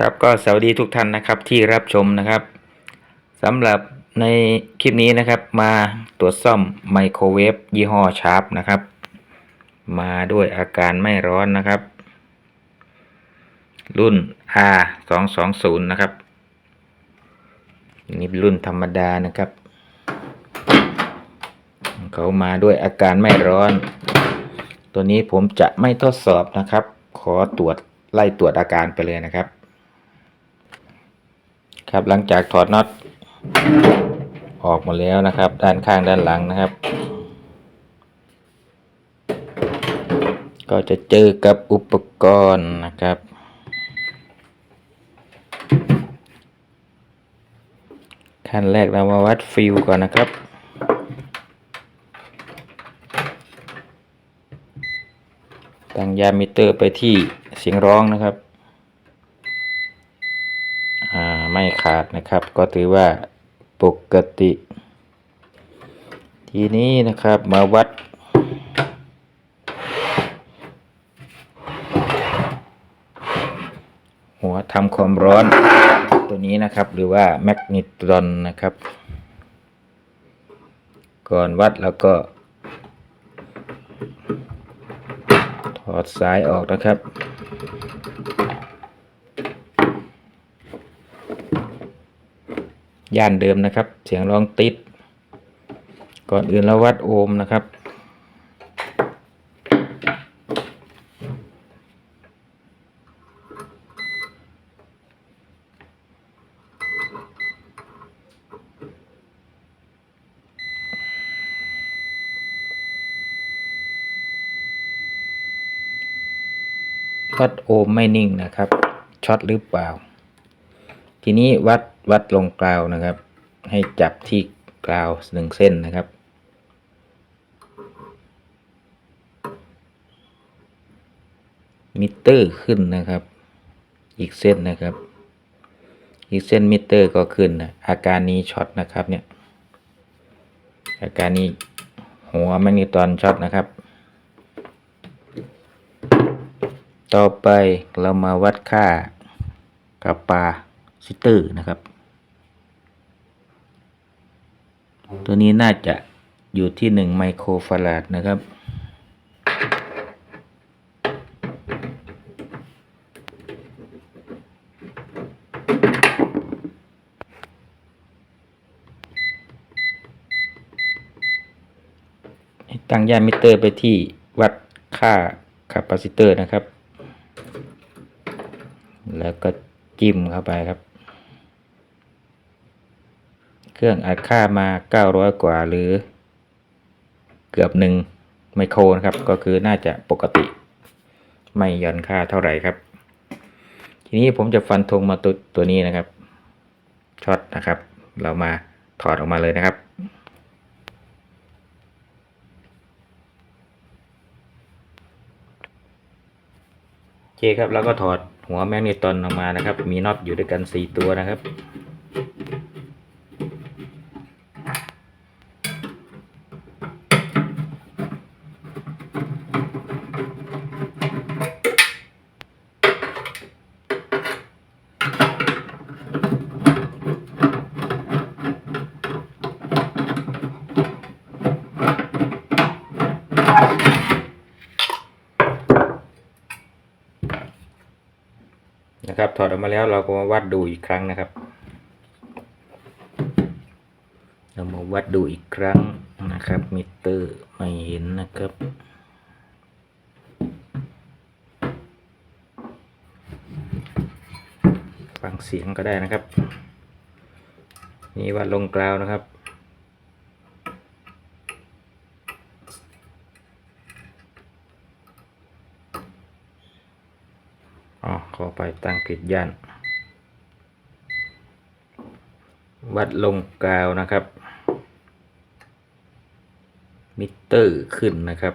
ครับก็สวัสดีทุกท่านนะครับที่รับชมนะครับสำหรับในคลิปนี้นะครับ มาตรวจซ่อมไมโครเวฟยี่ห้อชาร์ปนะครับ มาด้วยอาการไม่ร้อนนะครับ รุ่น R 2 2 0นะครับนี่รุ่นธรรมดานะครับ เขามาด้วยอาการไม่ร้อน ตัวนี้ผมจะไม่ทดสอบนะครับ ขอตรวจไล่ตรวจอาการไปเลยนะครับ ครับหลังจากถอดน็อตออกหมดแล้วนะครับ ด้านข้างด้านหลังนะครับ ก็จะเจอกับอุปกรณ์นะครับ ขั้นแรกเรามาวัดฟิลก่อนนะครับตั้งยามิเตอร์ไปที่เสียงร้องนะครับ อ่า ไม่ขาดนะครับ ก็ถือว่าปกติ ทีนี้นะครับมาวัด หัวทำความร้อนตัวนี้นะครับ หรือว่าแมกนิตรอนนะครับ ก่อนวัดแล้วก็ ถอดสายออกนะครับ ย่านเดิมนะครับ เสียงร้องติด ก่อนอื่นเราวัดโอห์มนะครับวัดโอห์มไม่นิ่งนะครับ ช็อตหรือเปล่า ทีนี้วัด วัดลงกราวนะครับ ให้จับที่กราวหนึ่งเส้นนะครับ มิเตอร์ขึ้นนะครับ อีกเส้นนะครับ อีกเส้นมิเตอร์ก็ขึ้นนะอาการนี้ช็อตนะครับเนี่ยอาการนี้หัวแมกนิตอนช็อตนะครับ ต่อไปเรามาวัดค่ากับปาซิเตอร์นะครับ ตัวนี้น่าจะอยู่ที่หนึ่งไมโครฟาราดนะครับ ตั้งย่านมิเตอร์ไปที่วัดค่าคาปาซิเตอร์นะครับ แล้วก็จิ้มเข้าไปครับ รื่องอัดค่ามา 900 กว่าหรือเกือบหนึ่งไมโครนะครับ ก็คือน่าจะปกติ ไม่ย่อนค่าเท่าไหร่ครับ ทีนี้ผมจะฟันธงมาตัวตัวนี้นะครับช็อตนะครับ เรามาถอดออกมาเลยนะครับโอเคครับแล้วก็ถอดหัวแมกนีตอนออกมานะครับ มีน็อตอยู่ด้วยกัน 4 ตัวนะครับ นะครับ ถอดออก มาแล้วเราก็มาวัดดูอีกครั้งนะครับ เรามาวัดดูอีกครั้งนะครับ มิเตอร์ไม่เห็นนะครับฟังเสียงก็ได้นะครับ นี่วัดลงกล่าวนะครับ อ๋อข อไปตั้งผิดย่าน วัดลงกาวนะครับ มิเตอร์ขึ้นนะครับ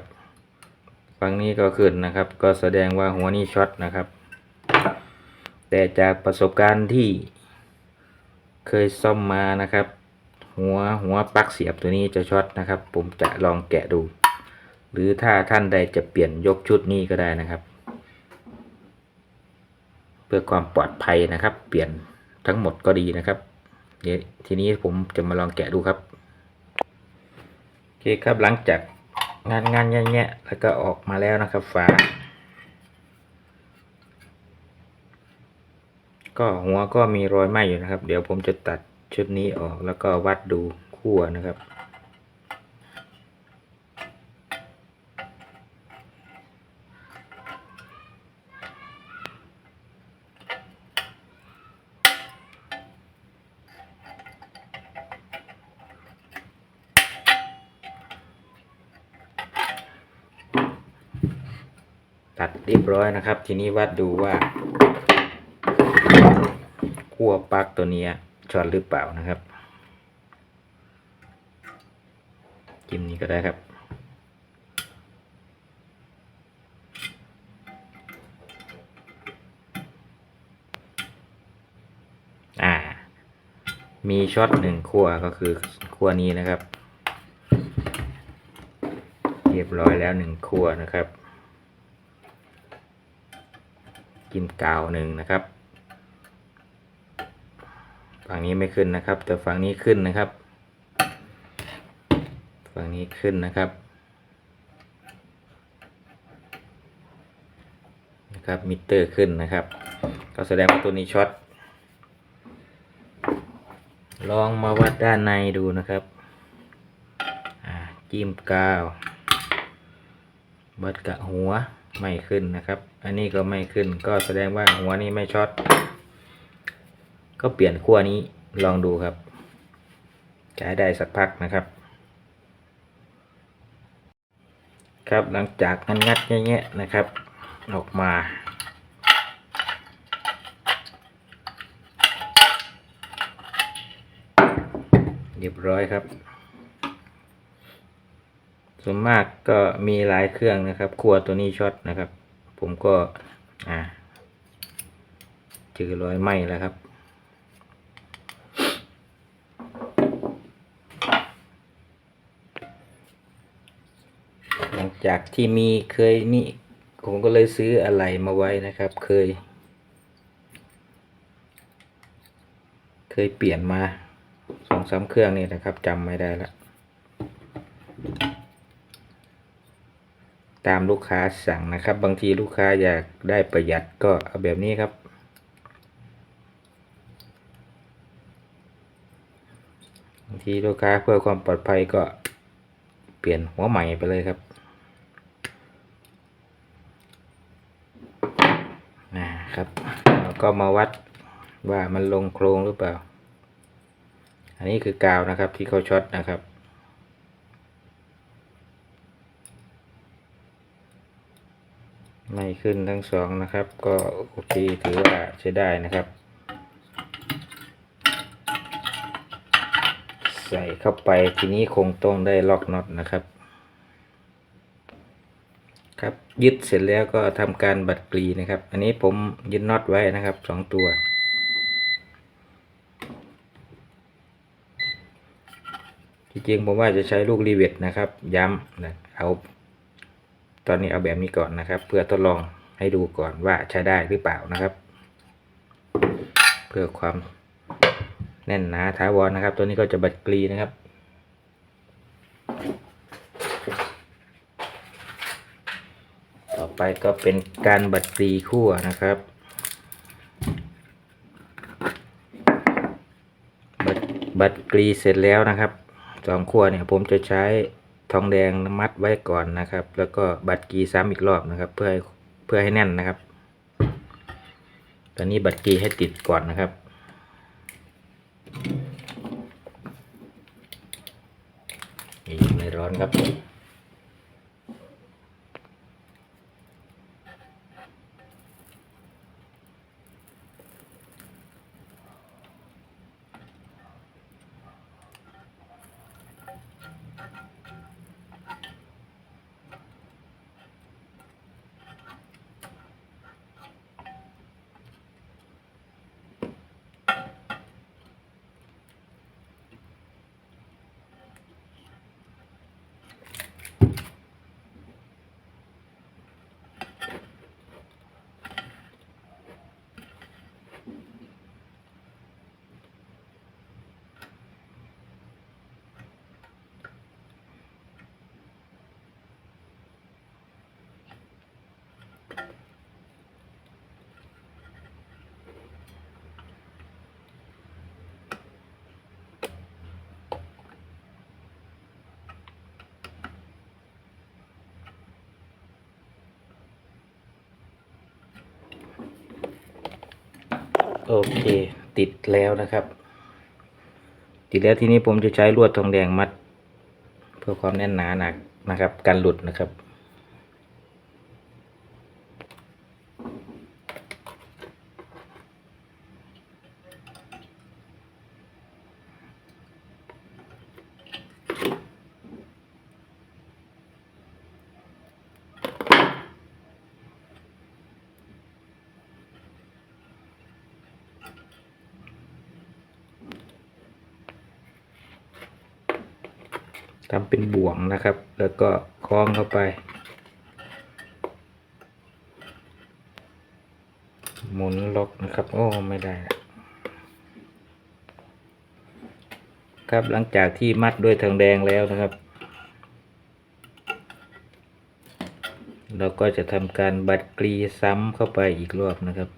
ฝั่งนี้ก็ขึ้นนะครับ ก็แสดงว่าหัวนี้ช็อตนะครับ แต่จากประสบการณ์ที่เคยซ่อมมานะครับ หัวหัวปลั๊กเสียบตัวนี้จะช็อตนะครับ ผมจะลองแกะดู หรือถ้าท่านใดจะเปลี่ยนยกชุดนี้ก็ได้นะครับ เพื่อความปลอดภัยนะครับ เปลี่ยนทั้งหมดก็ดีนะครับเดี๋ยวทีนี้ผมจะมาลองแกะดูครับโอเคครับหลังจากงานงานแง่ๆแล้วก็ออกมาแล้วนะครับฝาก็หัวก็มีรอยไหม้อยู่นะครับ เดี๋ยวผมจะตัดชุดนี้ออกแล้วก็วัดดูขั้วนะครับ ร้อยนะครับ ทีนี้วัดดูว่าขั้วปลั๊กตัวนี้ช็อตหรือเปล่านะครับจิ้มนี้ก็ได้ครับ อ่า มีช็อตหนึ่งขั้วก็คือขั้วนี้นะครับ เรียบร้อยแล้วหนึ่งขั้วนะครับ จิ้มกาวหนึ่งนะครับ ฝั่งนี้ไม่ขึ้นนะครับ แต่ฝั่งนี้ขึ้นนะครับ ฝั่งนี้ขึ้นนะครับนะครับมิเตอร์ขึ้นนะครับ ก็แสดงว่าตัวนี้ช็อตลองมาวัดด้านในดูนะครับจิ้มกาว วัดกะหัว ไม่ขึ้นนะครับ อันนี้ก็ไม่ขึ้น ก็แสดงว่าหัวนี้ไม่ช็อต ก็เปลี่ยนขั้วนี้ลองดูครับใช้ได้สักพักนะครับ ครับหลังจากงัดงัดๆแงะๆนะครับ ออกมาเรียบร้อยครับ ส่วนมากก็มีหลายเครื่องนะครับครัวตัวนี้ช็อตนะครับ ผมก็อ่าเจอรอยไหม้แล้วครับหลังจากที่มีเคยมีผมก็เลยซื้ออะไรมาไว้นะครับ เคย เคยเปลี่ยนมาสองสามเครื่องนี่นะครับจำไม่ได้ละ ตามลูกค้าสั่งนะครับ บางทีลูกค้าอยากได้ประหยัดก็เอาแบบนี้ครับ บางทีลูกค้าเพื่อความปลอดภัยก็เปลี่ยนหัวใหม่ไปเลยครับนะครับแล้วก็มาวัดว่ามันลงโครงหรือเปล่า อันนี้คือกาวนะครับที่เขาช็อตนะครับ ไม่ขึ้นทั้งสองนะครับ ก็โอเคถือว่าใช้ได้นะครับ ใส่เข้าไปทีนี้คงต้องได้ล็อกน็อตนะครับ ครับยึดเสร็จแล้วก็ทำการบัดกรีนะครับ อันนี้ผมยึดน็อตไว้นะครับสองตัวจริงๆผมว่าจะใช้ลูกรีเวทนะครับ ย้ำนะเอา ตอนนี้เอาแบบนี้ก่อนนะครับ เพื่อทดลองให้ดูก่อนว่าใช้ได้หรือเปล่านะครับ เพื่อความแน่นหนาถาวรนะครับ ตัวนี้ก็จะบัดกรีนะครับต่อไปก็เป็นการบัดกรีขั้วนะครับ บัดบัดกรีเสร็จแล้วนะครับสองขั้วเนี่ยผมจะใช้ ทองแดงมัดไว้ก่อนนะครับ แล้วก็บัดกรีซ้ำอีกรอบนะครับ เพื่อเพื่อให้แน่นนะครับ ตอนนี้บัดกรีให้ติดก่อนนะครับนี่ไม่ร้อนครับ โอเค ติดแล้วนะครับ ติดแล้วทีนี้ผมจะใช้ลวดทองแดงมัด เพื่อความแน่นหนาหนักนะครับ กันหลุดนะครับ ทำเป็ นะครับ แล้วก็คล้องเข้าไป หมุนล็อกนะครับ โอ้ไม่ได้ ครับหลังจากที่มัดด้วยทองแดงแล้วนะครับ เราก็จะทำการบัดกรีซ้ำเข้าไปอีกรอบนะครับ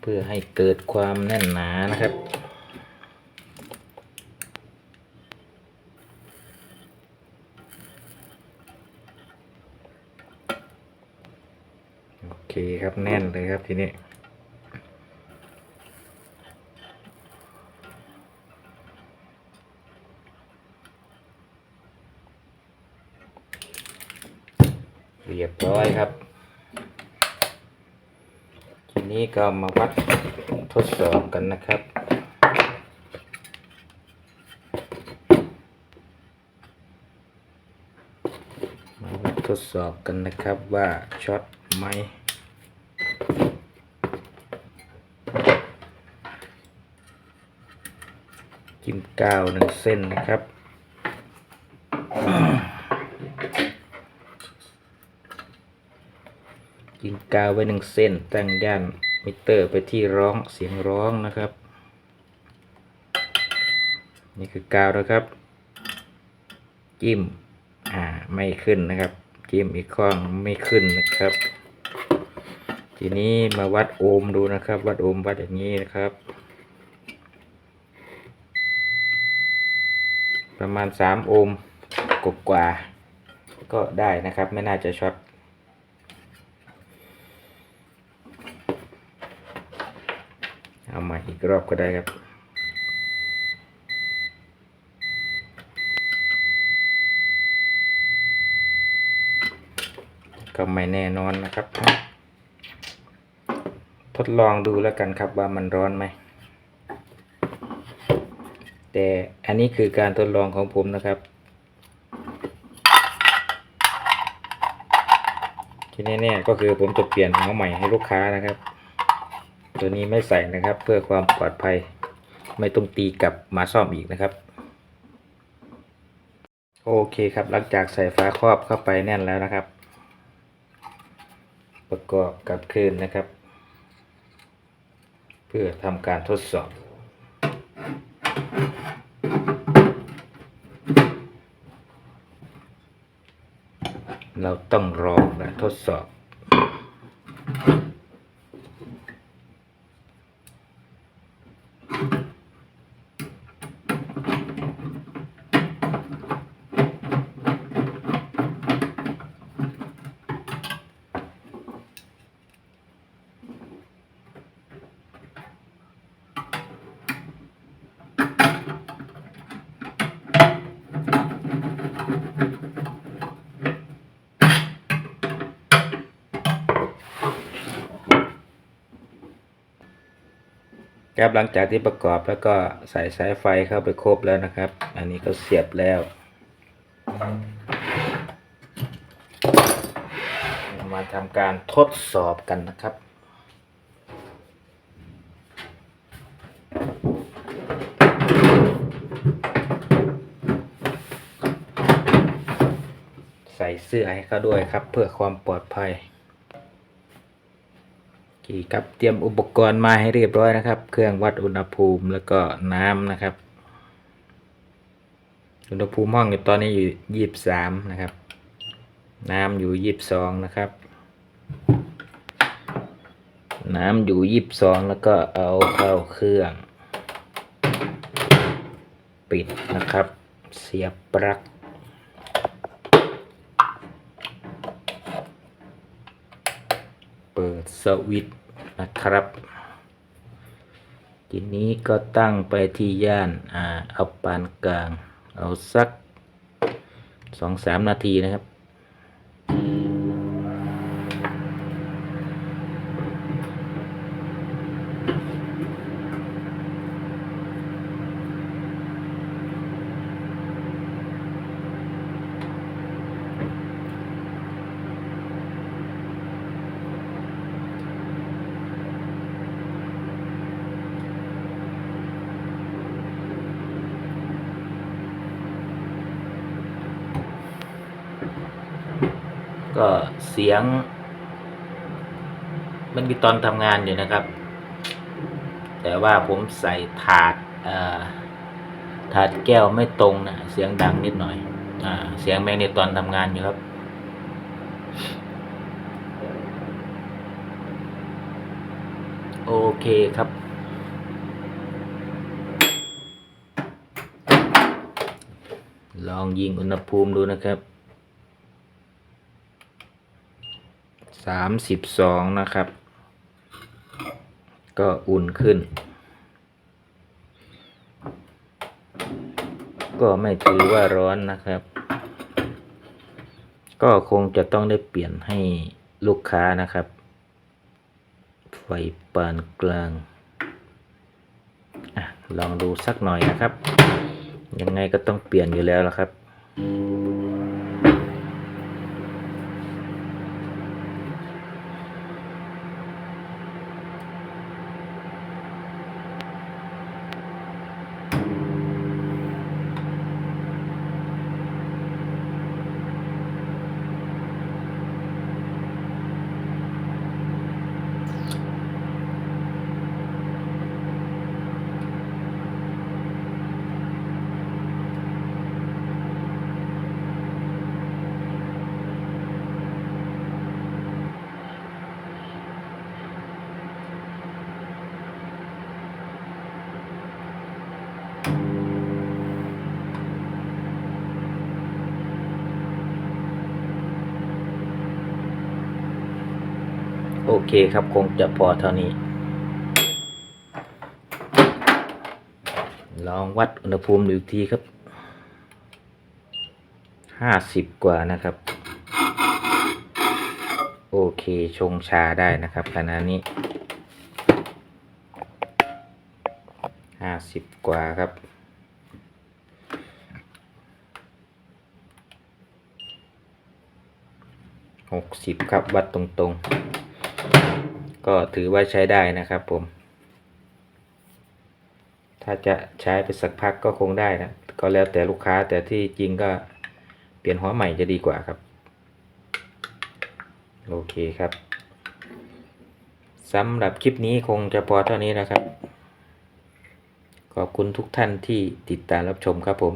เพื่อให้เกิดความแน่นหนานะครับ โอ เคครับแน่นเลยครับทีนี้เรียบร้อยครับ ทีนี้ก็มาวัดทดสอบกันนะครับ มาวัดทดสอบกันนะครับว่าช็อตไหม จิ้ มกาวหนึ่งเส้นนะครับ กินกาวไว้หนึ่งเส้น ตั้งย่านมิเตอร์ไปที่ร้องเสียงร้องนะครับ นี่คือกาวนะครับ จิ้มอ่าไม่ขึ้นนะครับ จิ้มอีกข้างไม่ขึ้นนะครับทีนี้มาวัดโอห์มดูนะครับ วัดโอห์มวัดอย่างนี้นะครับ ประมาณสามโอห์มกกว่า ก็ได้นะครับ ไม่น่าจะช็อตเอาใหม่อีกรอบก็ได้ครับ ก็ไม่แน่นอนนะครับ ทดลองดูแล้วกันครับว่ามันร้อนไหม แต่อันนี้คือการทดลองของผมนะครับ ที่แน่ๆก็คือผมจะเปลี่ยนหัวใหม่ให้ลูกค้านะครับ ตัวนี้ไม่ใส่นะครับเพื่อความปลอดภัย ไม่ต้องตีกลับมาซ่อมอีกนะครับ โอเคครับหลังจากใส่ฝาครอบเข้าไปแน่นแล้วนะครับ ประกอบกับคืนนะครับ เพื่อทำการทดสอบ เราต้องลองและทดสอบ ครับหลังจากที่ประกอบแล้วก็ใส่สายไฟเข้าไปครบแล้วนะครับ อันนี้ก็เสียบแล้ว มาทำการทดสอบกันนะครับ ใส่เสื้อให้เขาด้วยครับ เพื่อความปลอดภัย เคครับเตรียมอุปกรณ์มาให้เรียบร้อยนะครับ เครื่องวัดอุณหภูมิแล้วก็น้ำนะครับ อุณหภูมิห้องอยู่ตอนนี้อยู่ยี่สิบสามนะครับ น้ำอยู่ยี่สิบสองนะครับ น้ำอยู่ยี่สิบสองแล้วก็เอาเข้าเครื่อง ปิดนะครับ เสียบปลั๊ก ปิดสวิตนะครับ ทีนี้ก็ตั้งไปที่ย่านอ่าเอาปานกลาง เอาสักสองสามนาทีนะครับ ก็เสียง มันมีตอนทำงานอยู่นะครับ แต่ว่าผมใส่ถาดถาดแก้วไม่ตรงนะ เสียงดังนิดหน่อยอเสียงแมกเนตอนทำงานอยู่ครับโอเคครับ ลองยิงอุณหภูมิดูนะครับ สามสิบสองนะครับ ก็อุ่นขึ้น ก็ไม่ถือว่าร้อนนะครับ ก็คงจะต้องได้เปลี่ยนให้ลูกค้านะครับ ไฟปานกลางอลองดูสักหน่อยนะครับ ยังไงก็ต้องเปลี่ยนอยู่แล้วละครับ เคครับคงจะพอเท่านี้ ลองวัดอุณหภูมิดูอีกทีครับห้าสิบกว่านะครับ โอเคชงชาได้นะครับขณะนี้ห้าสิบกว่าครับหกสิบครับวัดตรงๆ ก็ถือว่าใช้ได้นะครับผม ถ้าจะใช้ไปสักพักก็คงได้นะ ก็แล้วแต่ลูกค้าแต่ที่จริงก็เปลี่ยนหัวใหม่จะดีกว่าครับ โอเคครับสำหรับคลิปนี้คงจะพอเท่านี้นะครับ ขอบคุณทุกท่านที่ติดตามรับชมครับผม